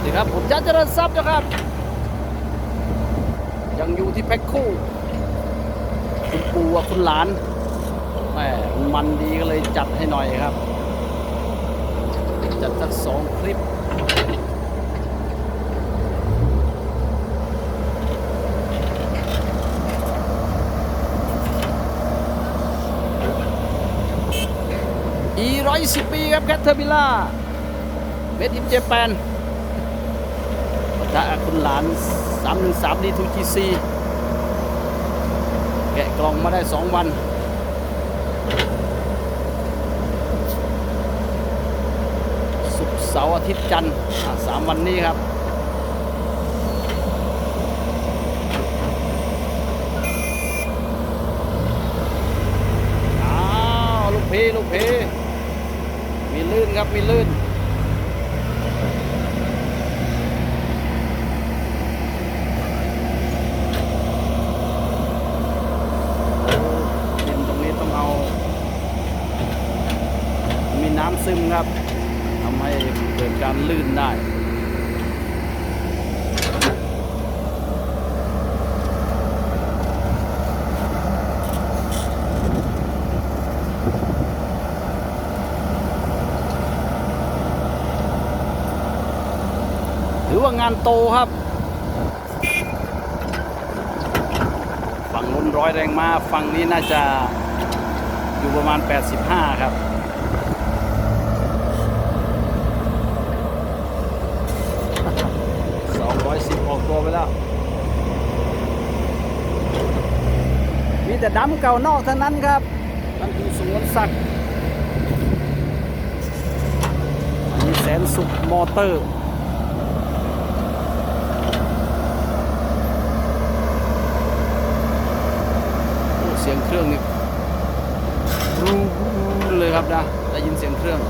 สวัสดีครับผมยันเจริญทรัพย์นะครับ ยังอยู่ที่แพ็คคู่ คุณปู่กับคุณหลานแหมมันดีก็เลยจัดให้หน่อยครับ จัดสักสองคลิปอีร้อยสิบปีครับแคทเทอร์บิล่าเมดอินเจแปน ถ้าคุณหลาน313 D2GC แกะกล่องมาได้2วันศุกเสาร์อาทิตย์จันทร์สามวันนี้ครับอ้าวลูกพีลูกพีมีลื่นครับ มีลื่นตรงนี้ต้องเอา มีน้ำซึมครับทำให้เกิดการลื่นได้ถือว่างานโตครับ ฝั่งนู้นร้อยแรงมาฝั่งนี้น่าจะอยู่ประมาณ 85 ครับ 210 ออก ตัวไปแล้ว มีแต่ดำเก่านอกเท่านั้นครับนั่นคือสวนศักดิ์อันนี้แสนสุขมอเตอร์เสียงเครื่องนี่รูเลยครับนะได้ยินเสียงเครื่อง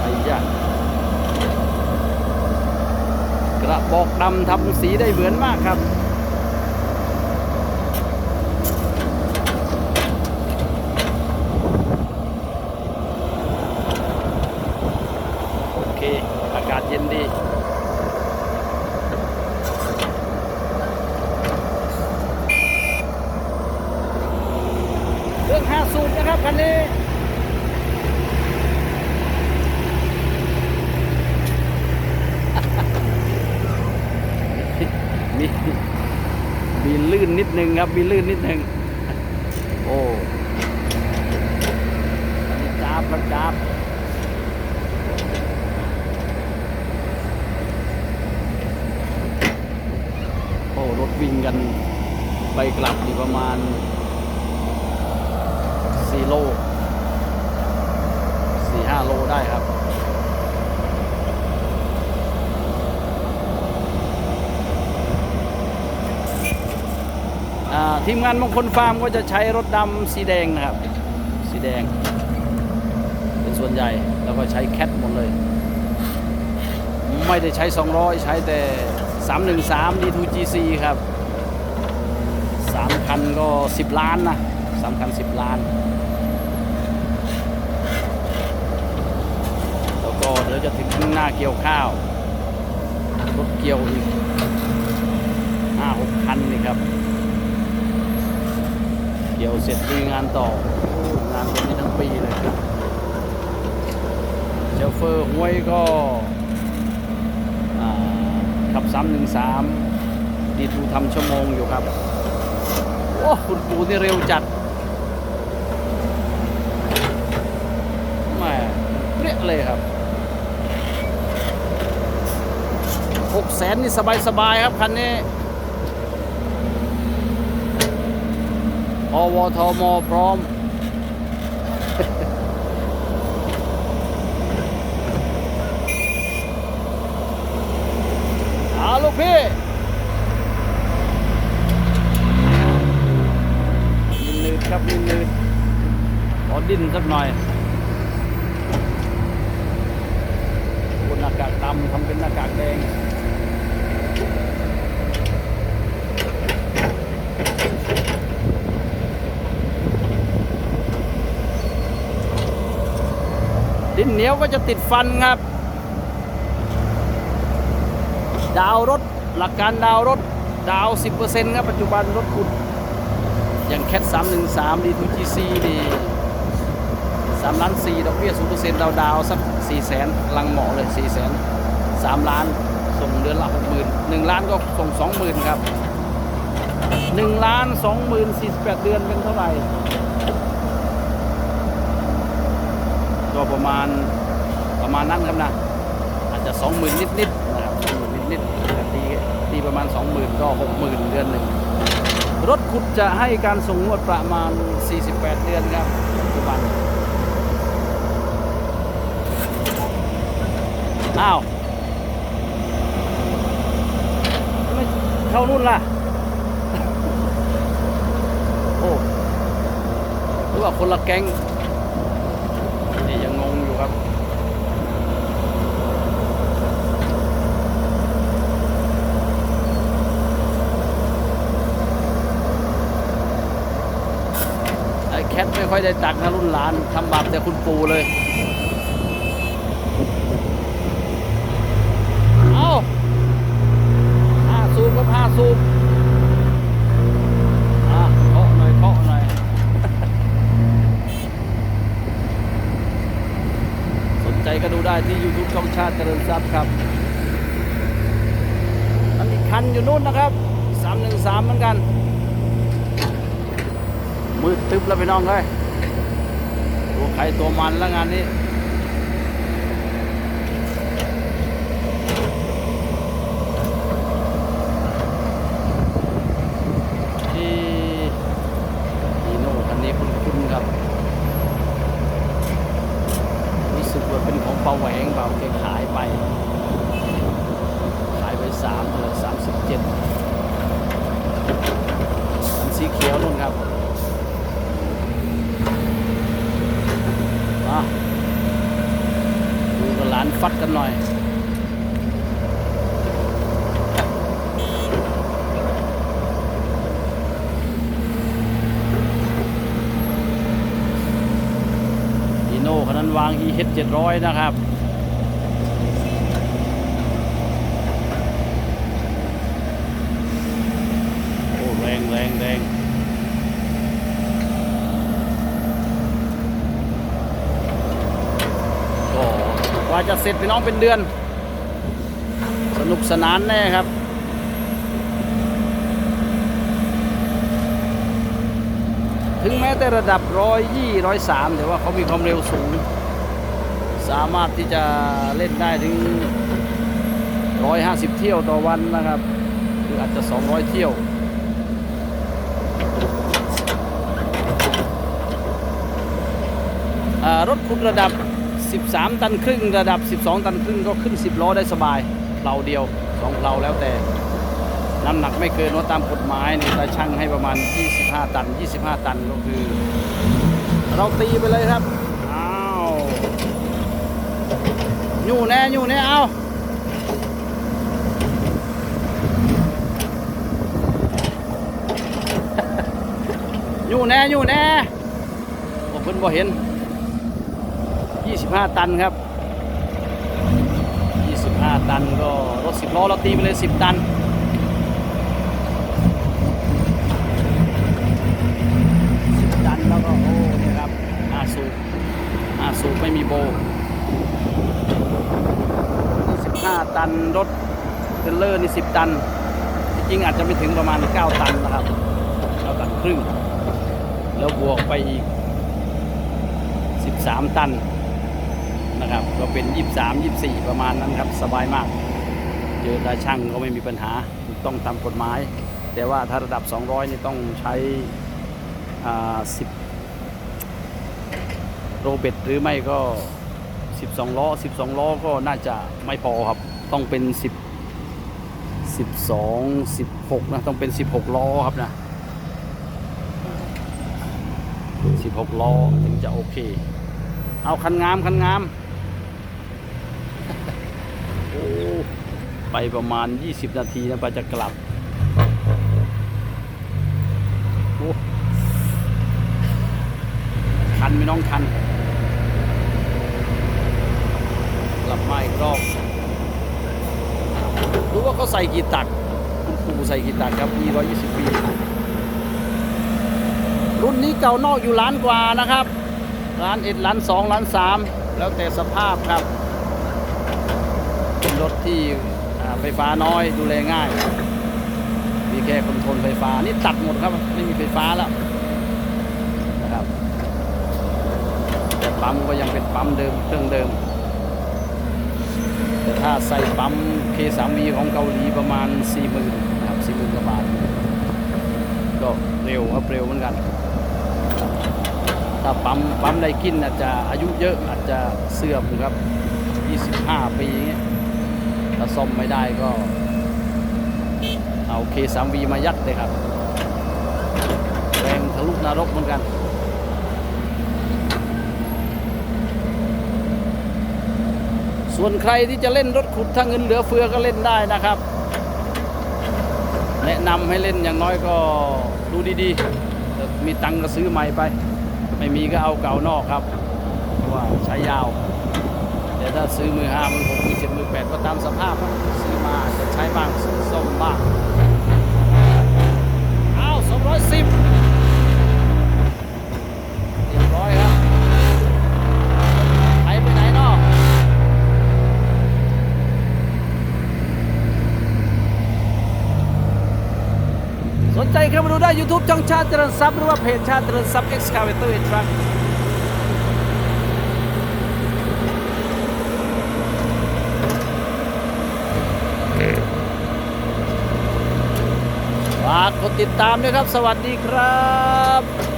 ไอ้ยะกระบอก ดำทำสีได้เหมือนมากครับ โอเค อากาศเย็นดี เรื่องห้าสูบนะครับคันนี้ มีมีลื่นนิดนึง ครับ มีลื่นนิดหนึ่งโอ้อันจ้าบครับจ้าบโอ้รถวิ่งกันไปกลับอยู่ประมาณ4โล4-5โลได้ครับ ทีมงานมงคลฟาร์มก็จะใช้รถดำสีแดงนะครับ สีแดง เป็นส่วนใหญ่แล้วก็ใช้แคทหมดเลย ไม่ได้ใช้ 200 ใช้แต่ 313 D2GC ครับ3คันก็ 10 ล้านนะ3คัน 10 ล้าน แล้วก็เดี๋ยวจะถึงหน้าเกี่ยวข้าวรถเกี่ยวอีก5-6คันนี่ครับ เกี่ยวเสร็จมีงานต่อองานแบบนี้ทั้งปีเลยครับเชฟเฟอร์ห้วยก็อ่าขับ313ดีทูทำชั่วโมงอยู่ครับ โอ้คุณปูนี่เร็วจัดแม่เปรี้ยเลยครับหกแสนนี่สบาย ๆ ครับ คันนี้ อวทมพร้อม เอาลูกพี่มินนืดครับมินนืดขอดิ้นสักหน่อยบนหน้ากากดำทำเป็นหน้ากากแดง ดินเหนียวก็จะติดฟันครับ ดาวรถหลักการดาวรถดาว 10%ครับปัจจุบันรถขุด อย่างแคท313 D2GC นี่3ล้าน4ดอกเบี้ย0%ดาวดาวสัก4แสนลังเหมาะเลย4แสน3ล้านส่งเดือนละ60,000 1ล้านก็ส่ง20,000ครับ1ล้าน20,000 48เดือนเป็นเท่าไหร่ ก็ประมาณประมาณนั้นครับนะ อาจจะ 20,000 นิดๆนะครับ20,000นิดๆแต่ตีตีประมาณ 20,000 ก็ 60,000 เดือนหนึ่งรถขุดจะให้การส่งงวดประมาณ 48 เดือนครับปัจจุบันอ้าวไม่เข้ารุ่นล่ะ โอ้หรือว่าคนละแก๊งนี่ยังงงอยู่ครับ ไอ้ แคทไม่ค่อยได้ตักนะรุ่นหลานทำบาปแต่คุณปู่เลย เอาห้าสูบครับห้าสูบอะเคาะหน่อยเคาะหน่อยสนใจก็ดูได้ที่ YouTube ช่องชาติเจริญทรัพย์ครับมันอีกคันอยู่นู่นนะครับ313เหมือนกัน มืดตึ๊บแล้วพี่น้องเลยตัวใครตัวมันแล้วงานนี้ที่อีโน่คันนี้คุ้นครับรู้สึกว่าเป็นของเปาแหวงเปาแกขายไป ขายไปสามเหลือสามสิบเจ็ดอันสีเขียวนู่นครับมาดูกับหลานฟัดกันหน่อย อีโน่คันนั้น วาง EH 700 นะครับ โอ้แรงแรงแรงก็กว่าจะเสร็จพี่น้องเป็นเดือน สนุกสนานแน่ครับถึงแม้แต่ระดับร้อยยี่ร้อยสามแต่ว่าเขามีความเร็วสูง สามารถที่จะเล่นได้ถึงร้อยห้าสิบเที่ยวต่อวันนะครับหรืออาจจะสองร้อยเที่ยว รถขุดระดับ 13 ตันครึ่ง ระดับ 12 ตันครึ่งก็ขึ้น 10 ล้อได้สบายเพลาเดียว 2เพลาแล้วแต่น้ำหนักไม่เกินว่าตามกฎหมายนี่ตาช่างให้ประมาณ 25 ตัน 25 ตันก็คือ เราตีไปเลยครับ อ้าว อยู่แน่อยู่แน่เอาอยู่แน่อยู่แน่ผมเพิ่นบ่เห็น 25 ตันครับ 25 ตันก็รถ 10 ล้อเราตีไปเลย 10 ตัน10ตันแล้วก็โอ้เนี่ยครับ5สูบ5สูบไม่มีโบ ตัน รถเทรลเลอร์นี่10ตัน จริงอาจจะไม่ถึงประมาณ9ตันนะครับ9ตันครึ่ง แล้วบวกไปอีก13ตันนะครับ ก็เป็น23 24ประมาณนั้นครับ สบายมาก เจอตาช่างก็ไม่มีปัญหาถูกต้องตามกฎหมาย แต่ว่าถ้าระดับ 200 นี่ต้องใช้อ่า10โรเบตหรือไม่ก็ 12 ล้อ 12 ล้อก็น่าจะไม่พอครับ ต้องเป็น10 12 16นะ ต้องเป็น16ล้อครับนะ16ล้อถึงจะโอเค เอาคันงามคันงาม โอ้ไปประมาณ20นาทีนะไปจะกลับโอ้คันไม่น้องคันกลับมาอีกรอบ รู้ว่าเขาใส่กี่ตักคุณปู่ใส่กี่ตักครับปี120 ปี รุ่นนี้เก่านอกอยู่ล้านกว่านะครับล้านเอ็ดล้านสองล้านสามแล้วแต่สภาพครับ เป็นรถที่ไฟฟ้าน้อยดูแลง่าย มีแค่คนทรลไฟฟ้านี่ตัดหมดครับ ไม่มีไฟฟ้าแล้วนะครับ แต่ปั๊มก็ยังเป็นปั๊มเดิมเครื่องเดิม ถ้าใส่ปั๊ม K3V ของเกาหลีประมาณ 40,000นะครับ40,000กว่าบาท ก็เร็วครับเร็วเหมือนกัน ถ้าปั๊มปั๊มไดกินอาจจะอายุเยอะอาจจะเสื่อมครับ 25 ปีอย่างเงี้ยถ้าซ่อมไม่ได้ก็ เอา K3V มายัดเลยครับแรงทะลุนรกเหมือนกัน ส่วนใครที่จะเล่นรถขุดถ้าเงินเหลือเฟือก็เล่นได้นะครับ แนะนำให้เล่นอย่างน้อยก็ดูดีๆ มีตังก็ซื้อใหม่ไป ไม่มีก็เอาเก่านอกครับว่าใช้ยาว แต่ถ้าซื้อมือห้ามือหกมือเจ็ดมือแปดก็ตามสภาพ ซื้อมาจะใช้บ้างซ่อมบ้างเอาสองร้อยสิบเรียบร้อยครับไปไปไหนเนาะ สนใจเข้ามาดูได้ YouTube ช่องชาติเจริญทรัพย์หรือว่าเพจชาติเจริญทรัพย์ Excavator and Truck ฝากกดติดตามด้วยครับ สวัสดีครับ